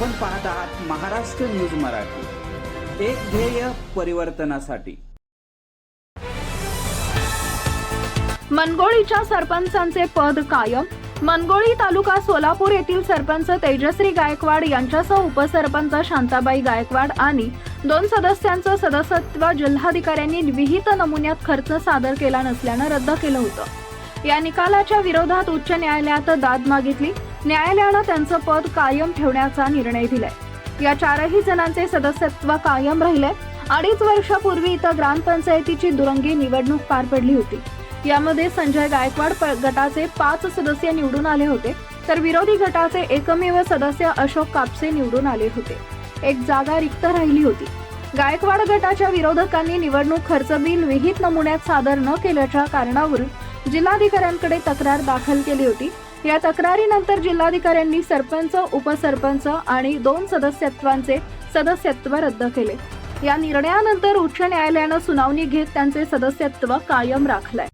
Maharashtra news Marathi. एक ध्येय परिवर्तनासाठी. मनगोळीच्या सरपंचांचे पद कायम. मनगोळी तालुका सोलापूर येथील सरपंच तेजश्री गायकवाड यांच्यासह उपसरपंच शांताबाई गायकवाड आणि दोन सदस्यांचं सदस्यत्व जिल्हाधिकाऱ्यांनी विहित नमुन्यात खर्च सादर केला नसल्यानं रद्द केलं होतं. या निकालाच्या विरोधात उच्च न्यायालयात दाद मागितली. न्यायालयानं त्यांचं पद कायम ठेवण्याचा निर्णय दिलाय. या चारही जणांचे सदस्यत्व कायम राहिले. अडीच वर्षापूर्वी इथं ग्रामपंचायतीची दुरंगी निवडणूक पार पडली होती. यामध्ये संजय गायकवाड गटाचे पाच सदस्य निवडून आले होते. तर विरोधी गटाचे एकमेव सदस्य अशोक कापसे निवडून आले होते. एक जागा रिक्त राहिली होती. गायकवाड गटाच्या विरोधकांनी निवडणूक खर्च बिल विहित नमुन्यात सादर न केल्याच्या कारणावरून जिल्हाधिकाऱ्यांकडे तक्रार दाखल केली होती. या तक्रारीनंतर जिल्हाधिकाऱ्यांनी सरपंच उपसरपंच आणि दोन सदस्यत्वांचे सदस्यत्व रद्द केले. या निर्णयानंतर उच्च न्यायालयानं सुनावणी घेत त्यांचे सदस्यत्व कायम राखलंय.